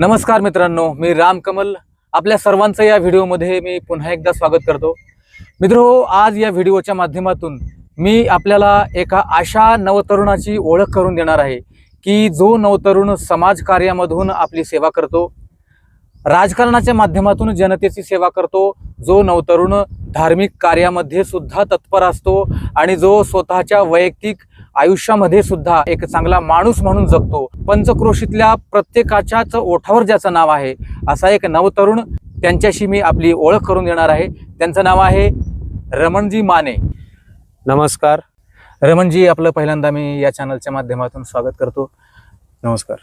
नमस्कार मित्रांनो मी राम कमल आपल्या सर्वांचं या व्हिडिओमध्ये मी पुन्हा एकदा स्वागत करतो. मित्र आज या व्हिडिओच्या माध्यमातून मी आपल्याला एका अशा नवतरुणाची ओळख करून देणार आहे की जो नवतरुण समाजकार्यामधून आपली सेवा करतो राजकारणाच्या माध्यमातून जनतेची सेवा करतो जो नवतरुण धार्मिक कार्यामध्ये सुद्धा तत्पर असतो आणि जो स्वतःच्या वैयक्तिक आयुष्यामध्ये सुद्धा एक चांगला माणूस म्हणून जगतो. पंचक्रोशीतल्या प्रत्येकाच्याच ओठावर ज्याचं नाव आहे असा एक नवतरुण त्यांच्याशी मी आपली ओळख करून देणार आहे. त्यांचं नाव आहे रमणजी माने. नमस्कार. रमणजी आपलं पहिल्यांदा मी या चॅनलच्या माध्यमातून स्वागत करतो. नमस्कार.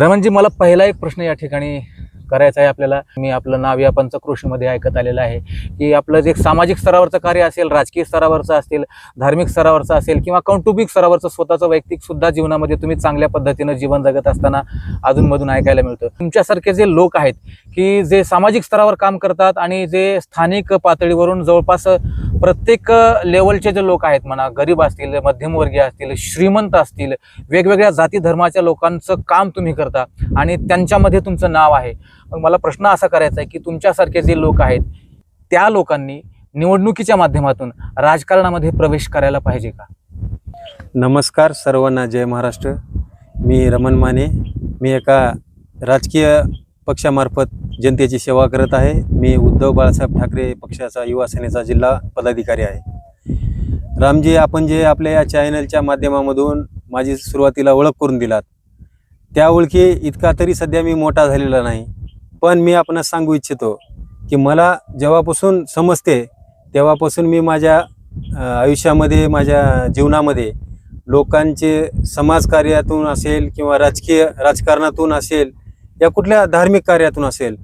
रमणजी मला पहिला एक प्रश्न या ठिकाणी करायचं आहे आपल्याला. मी आपलं नाव या पंचक्रोशीमध्ये ऐकत आलेलं आहे की आपलं जे सामाजिक स्तरावरचं कार्य असेल राजकीय स्तरावरचं असेल धार्मिक स्तरावरचं असेल किंवा कौटुंबिक स्तरावरचं स्वतःचं वैयक्तिक सुद्धा जीवनामध्ये तुम्ही चांगल्या पद्धतीनं जीवन जगत असताना अजूनमधून ऐकायला मिळतं. तुमच्यासारखे जे लोक आहेत की जे सामाजिक स्तरावर काम करतात आणि जे स्थानिक पातळीवरून जवळपास प्रत्येक लेवलचे जे लोक आहेत म्हणा गरीब असतील मध्यमवर्गीय असतील श्रीमंत असतील वेगवेगळ्या जाती धर्माच्या लोकांचं काम तुम्ही करता आणि त्यांच्यामध्ये तुमचं नाव आहे. मग मला प्रश्न असा करायचा आहे की तुमच्यासारखे जे लोक आहेत त्या लोकांनी निवडणुकीच्या माध्यमातून राजकारणामध्ये प्रवेश करायला पाहिजे का? नमस्कार सर्वांना जय महाराष्ट्र. मी रमण माने. मी एका राजकीय पक्षामार्फत जनतेची सेवा करत आहे. मी उद्धव बाळासाहेब ठाकरे पक्षाचा युवा सेनेचा जिल्हा पदाधिकारी आहे. रामजी आपण जे आपल्या या चॅनलच्या माध्यमामधून माझी सुरुवातीला ओळख करून दिलात. त्या ओळखी इतका तरी सध्या मी मोठा झालेला नाही. पण मी आपणास सांगू इच्छितो की मला जेव्हापासून समजते तेव्हापासून मी माझ्या आयुष्यामध्ये माझ्या जीवनामध्ये लोकांचे समाजकार्यातून असेल किंवा राजकीय राजकारणातून असेल या कुठल्या धार्मिक कार्यातून असेल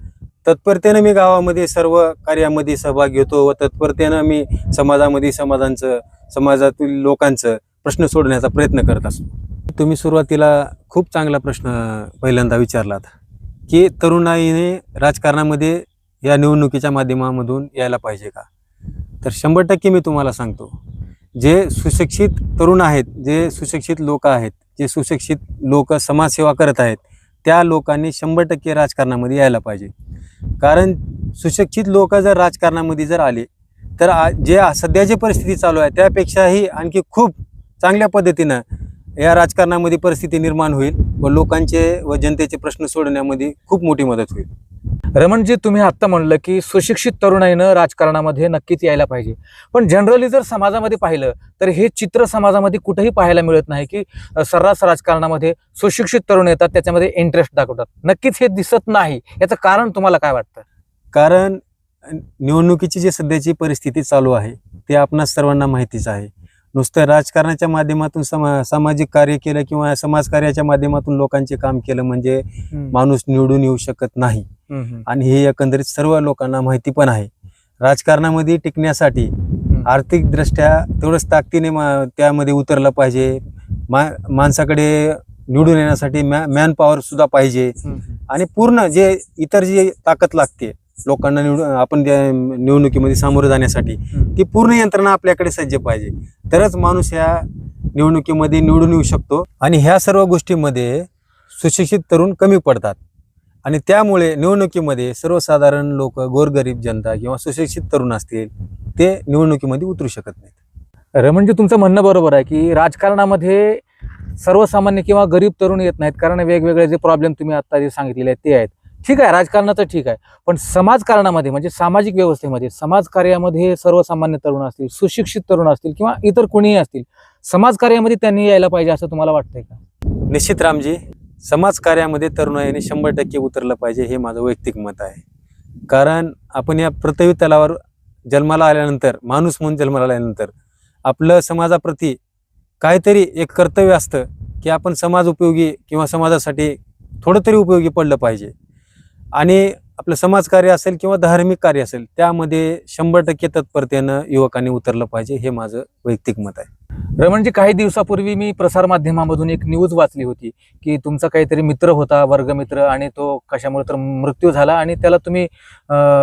तत्परतेनं मी गावामध्ये सर्व कार्यामध्ये सहभाग घेतो व तत्परतेनं मी समाजामध्ये समाजांचं समाजातील लोकांचं प्रश्न सोडण्याचा प्रयत्न करत असतो. तुम्ही सुरुवातीला खूप चांगला प्रश्न पहिल्यांदा विचारलात. की तरुणाईने राजकारणामध्ये या निवडणुकीच्या माध्यमामधून यायला पाहिजे का? तर शंभर टक्के मी तुम्हाला सांगतो जे सुशिक्षित तरुण आहेत जे सुशिक्षित लोक आहेत जे सुशिक्षित लोक समाजसेवा करत आहेत त्या लोकांनी शंभर टक्के राजकारणामध्ये यायला पाहिजे. कारण सुशिक्षित लोक जर राजकारणामध्ये जर आले तर जे सध्या जी परिस्थिती चालू आहे त्यापेक्षाही आणखी खूप चांगल्या पद्धतीनं या राजकारणामध्ये परिस्थिती निर्माण होईल व लोकांचे व जनतेचे प्रश्न सोडवण्यामध्ये खूप मोठी मदत होईल. रमणजी तुम्ही आत्ता म्हणलं की सुशिक्षित तरुणाईनं राजकारणामध्ये नक्कीच यायला पाहिजे. पण जनरली जर समाजामध्ये पाहिलं तर हे चित्र समाजामध्ये कुठेही पाहायला मिळत नाही की सर्रास राजकारणामध्ये सुशिक्षित तरुण येतात त्याच्यामध्ये इंटरेस्ट दाखवतात. नक्कीच हे दिसत नाही. याचं कारण तुम्हाला काय वाटतं? कारण निवडणुकीची जी सध्याची परिस्थिती चालू आहे ते आपणास सर्वांना माहितीच आहे. नुसतं राजकारणाच्या माध्यमातून समा सामाजिक कार्य केलं किंवा समाजकार्याच्या माध्यमातून लोकांचे काम केलं म्हणजे माणूस निवडून येऊ शकत नाही. आणि हे एकंदरीत सर्व लोकांना माहिती पण आहे. राजकारणामध्ये टिकण्यासाठी हम्म. आर्थिकदृष्ट्या तेवढंच ताकदीने मा त्यामध्ये उतरलं पाहिजे. मा माणसाकडे निवडून येण्यासाठी मॅ मॅन पॉवर सुद्धा पाहिजे. आणि पूर्ण जे इतर जी ताकद लागते लोकांना निवडून आपण त्या निवडणुकीमध्ये सामोरं जाण्यासाठी. ती पूर्ण यंत्रणा आपल्याकडे सज्ज पाहिजे. तरच माणूस या निवडणुकीमध्ये निवडून येऊ शकतो. आणि ह्या सर्व गोष्टींमध्ये सुशिक्षित तरुण कमी पडतात. आणि त्यामुळे निवडणुकीमध्ये सर्वसाधारण लोक गोरगरीब जनता किंवा सुशिक्षित तरुण असतील ते निवडणुकीमध्ये उतरू शकत नाहीत. रमणजी तुमचं म्हणणं बरोबर आहे की राजकारणामध्ये सर्वसामान्य किंवा गरीब तरुण येत नाहीत. कारण वेगवेगळे जे प्रॉब्लेम तुम्ही आता जे सांगितलेले आहेत ते आहेत. ठीक आहे राजकारणाचं ठीक आहे पण समाजकारणामध्ये म्हणजे सामाजिक व्यवस्थेमध्ये समाजकार्यामध्ये सर्वसामान्य तरुण असतील सुशिक्षित तरुण असतील किंवा इतर कोणीही असतील समाजकार्यामध्ये त्यांनी यायला पाहिजे असं तुम्हाला वाटतंय का? निश्चित रामजी समाजकार्यामध्ये तरुणाईने शंभर टक्के उतरलं पाहिजे हे माझं वैयक्तिक मत आहे. कारण आपण या पृथ्वी तलावर जन्माला आल्यानंतर माणूस म्हणून जन्माला आल्यानंतर आपलं समाजाप्रती काहीतरी एक कर्तव्य असतं की आपण समाज उपयोगी किंवा समाजासाठी थोडं तरी उपयोगी पडलं पाहिजे. आणि आपलं समाजकार्य असेल किंवा धार्मिक कार्य असेल त्यामध्ये शंभर टक्के तत्परतेनं युवकांनी उतरलं पाहिजे हे माझं वैयक्तिक मत आहे. रमणजी काही दिवसापूर्वी मी प्रसारमाध्यमामधून एक न्यूज वाचली होती की तुमचा काहीतरी मित्र होता वर्गमित्र आणि तो कशामुळे तर मृत्यू झाला आणि त्याला तुम्ही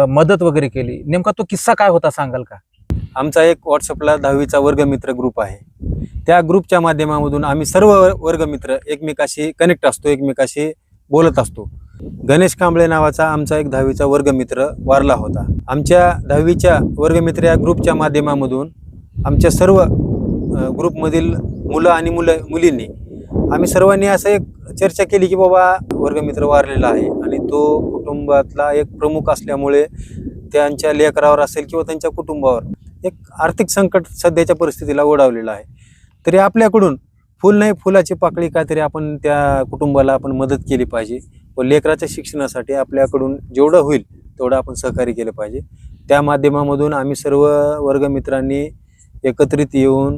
मदत वगैरे केली. नेमका तो किस्सा काय होता सांगाल का? आमचा एक व्हॉट्सअपला दहावीचा वर्गमित्र ग्रुप आहे. त्या ग्रुपच्या माध्यमामधून आम्ही सर्व वर- वर्गमित्र एकमेकाशी कनेक्ट असतो एकमेकाशी बोलत असतो. गणेश कांबळे नावाचा आमचा एक दहावीचा वर्गमित्र वारला होता. आमच्या दहावीच्या वर्गमित्र या ग्रुपच्या माध्यमामधून आमच्या सर्व ग्रुपमधील मुलं आणि मुलं मुलींनी आम्ही सर्वांनी असं एक चर्चा केली की बाबा वर्गमित्र वारलेला आहे आणि तो कुटुंबातला एक प्रमुख असल्यामुळे त्यांच्या लेकरावर असेल किंवा त्यांच्या कुटुंबावर एक आर्थिक संकट सध्याच्या परिस्थितीला ओढावलेलं आहे. तरी आपल्याकडून फुल नाही फुलाची पाकळी काहीतरी आपण त्या कुटुंबाला आपण मदत केली पाहिजे. व लेकराच्या शिक्षणासाठी आपल्याकडून जेवढं होईल तेवढं आपण सहकार्य केलं पाहिजे. त्या माध्यमामधून आम्ही सर्व वर्गमित्रांनी एकत्रित येऊन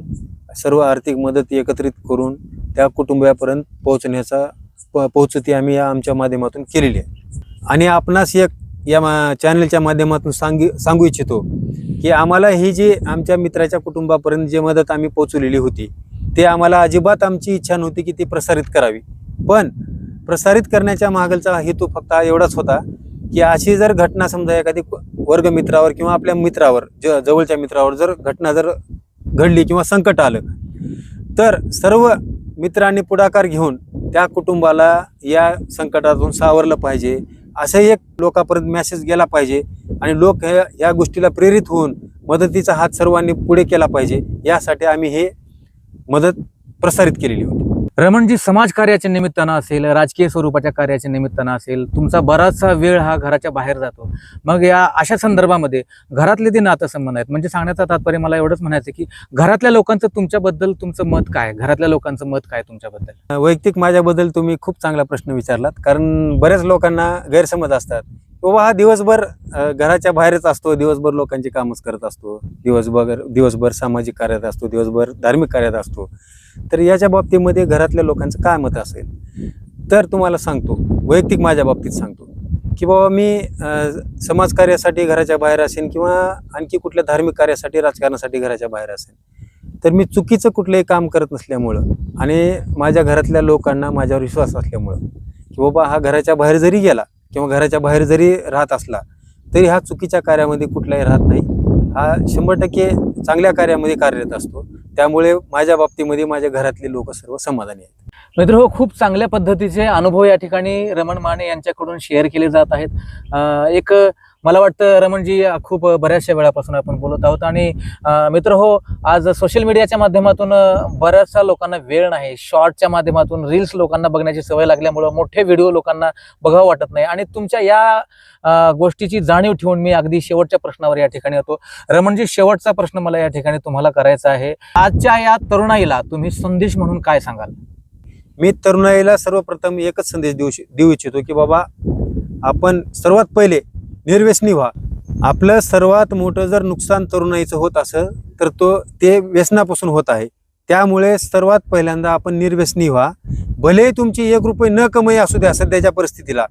सर्व आर्थिक मदत एकत्रित करून त्या कुटुंबापर्यंत पोहोचण्याचा प पोहोचती आम्ही या आमच्या माध्यमातून केलेली आहे. आणि आपणास एक या मा चॅनलच्या माध्यमातून सांगी सांगू इच्छितो की आम्हाला ही जी आमच्या मित्राच्या कुटुंबापर्यंत जी मदत आम्ही पोचवलेली होती ते आम्हाला अजिबात आमची इच्छा नव्हती की ती प्रसारित करावी. पण प्रसारित करण्याच्या मागलचा हेतू फक्त एवढाच होता की अशी जर घटना समजा एखादी वर्गमित्रावर किंवा आपल्या मित्रावर ज जवळच्या मित्रावर जर घटना जर घडली किंवा संकट आलं तर सर्व मित्रांनी पुढाकार घेऊन त्या कुटुंबाला या संकटातून सावरलं पाहिजे. असं एक लोकांपर्यंत मेसेज गेला पाहिजे आणि लोक ह्या या गोष्टीला प्रेरित होऊन मदतीचा हात सर्वांनी पुढे केला पाहिजे. यासाठी आम्ही हे मदत प्रसारित केलेली होती. रमणजी समाज कार्याच्या निमित्तानं असेल राजकीय स्वरूपाच्या कार्याच्या निमित्तानं असेल तुमचा बराचसा वेळ हा घराच्या बाहेर जातो. मग या अशा संदर्भामध्ये घरातले ते नातेसंबंध आहेत म्हणजे सांगण्याचा तात्पर्य मला एवढंच म्हणायचं की घरातल्या लोकांचं तुमच्याबद्दल तुमचं मत काय घरातल्या लोकांचं मत काय तुमच्याबद्दल? वैयक्तिक माझ्याबद्दल तुम्ही खूप चांगला प्रश्न विचारलात कारण बऱ्याच लोकांना गैरसमज असतात. बाबा हा दिवसभर घराच्या बाहेरच असतो दिवसभर लोकांची कामच करत असतो दिवसभर दिवसभर सामाजिक कार्यात असतो दिवसभर धार्मिक कार्यात असतो. तर याच्या बाबतीमध्ये घरातल्या लोकांचं काय मत असेल? तर तुम्हाला सांगतो वैयक्तिक माझ्या बाबतीत सांगतो की बाबा मी समाजकार्यासाठी घराच्या बाहेर असेन किंवा आणखी कुठल्या धार्मिक कार्यासाठी राजकारणासाठी घराच्या बाहेर असेल तर मी चुकीचं कुठलंही काम करत नसल्यामुळं आणि माझ्या घरातल्या लोकांना माझ्यावर विश्वास असल्यामुळं की बाबा हा घराच्या बाहेर जरी गेला किंवा घराच्या बाहेर जरी राहत असला तरी हा चुकीच्या कार्यामध्ये कुठलाही राहत नाही. हा शंभर टक्के चांगल्या कार्यामध्ये कार्यरत असतो. त्यामुळे माझ्या बाबतीमध्ये माझ्या घरातले लोक सर्व समाधानी आहेत. मित्र हो खूप चांगल्या पद्धतीचे अनुभव या ठिकाणी रमण माने यांच्याकडून शेअर केले जात आहेत. एक मला वाटतं रमणजी खूप बऱ्याचशा वेळापासून आपण बोलत आहोत आणि मित्र हो आज सोशल मीडियाच्या माध्यमातून बऱ्याचशा लोकांना वेळ नाही. शॉर्टच्या माध्यमातून रील्स लोकांना बघण्याची सवय लागल्यामुळं मोठे व्हिडिओ लोकांना बघावं वाटत नाही. आणि तुमच्या या गोष्टीची जाणीव ठेवून मी अगदी शेवटच्या प्रश्नावर या ठिकाणी होतो रमणजी शेवटचा प्रश्न मला या ठिकाणी तुम्हाला करायचा आहे. आजच्या या तरुणाईला तुम्ही संदेश म्हणून काय सांगाल? मी तरुणाईला सर्वप्रथम एकच संदेश देऊ देऊ इच्छितो की बाबा आपण सर्वात पहिले निर्व्यसनी व्हा. आपलं सर्वात मोठं जर नुकसान तरुणाईचं होत असं तर तो ते व्यसनापासून होत आहे. त्यामुळे सर्वात पहिल्यांदा आपण निर्व्यसनी व्हा. भले तुमची एक रुपये न कमाई असू द्या सध्याच्या परिस्थितीला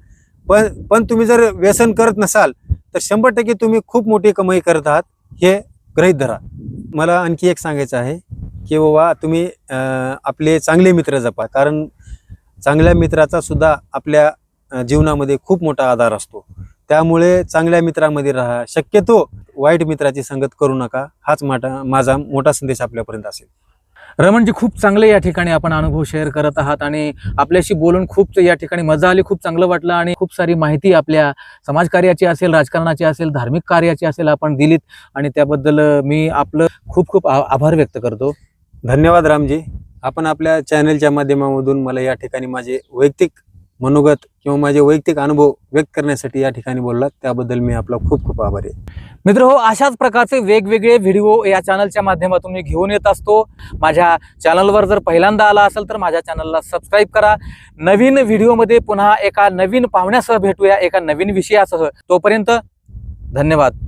पण पण तुम्ही जर व्यसन करत नसाल तर शंभर टक्के तुम्ही खूप मोठी कमाई करत आहात. हे ग्रहित धरा. मला आणखी एक सांगायचं आहे की बाबा तुम्ही आपले चांगले मित्र जपा. कारण चांगल्या मित्राचा सुद्धा आपल्या जीवनामध्ये खूप मोठा आधार असतो. त्यामुळे चांगल्या मित्रामध्ये राहा. शक्यतो वाईट मित्राची संगत करू नका. हाच माटा माझा मोठा संदेश आपल्यापर्यंत असेल. रमणजी खूप चांगले या ठिकाणी आपण अनुभव शेअर करत आहात आणि आपल्याशी बोलून खूप या ठिकाणी मजा आली खूप चांगलं वाटलं आणि खूप सारी माहिती आपल्या समाजकार्याची असेल राजकारणाची असेल धार्मिक कार्याची असेल आपण दिलीत आणि त्याबद्दल मी आपलं खूप खूप आभार व्यक्त करतो. धन्यवाद रामजी. आपण आपल्या चॅनलच्या माध्यमामधून मला या ठिकाणी माझे वैयक्तिक मनोगत किंवा माझे वैयक्तिक अनुभव व्यक्त करण्यासाठी या ठिकाणी बोललात. त्याबद्दल मी आपला खूप खूप आभारी आहे. मित्र हो अशाच प्रकारचे वेगवेगळे व्हिडिओ या चॅनलच्या माध्यमातून मी घेऊन येत असतो. माझ्या चॅनलवर जर पहिल्यांदा आला असेल तर माझ्या चॅनलला सबस्क्राईब करा. नवीन व्हिडिओमध्ये पुन्हा एका नवीन पाहुण्यासह भेटूया एका नवीन विषयासह. तोपर्यंत धन्यवाद.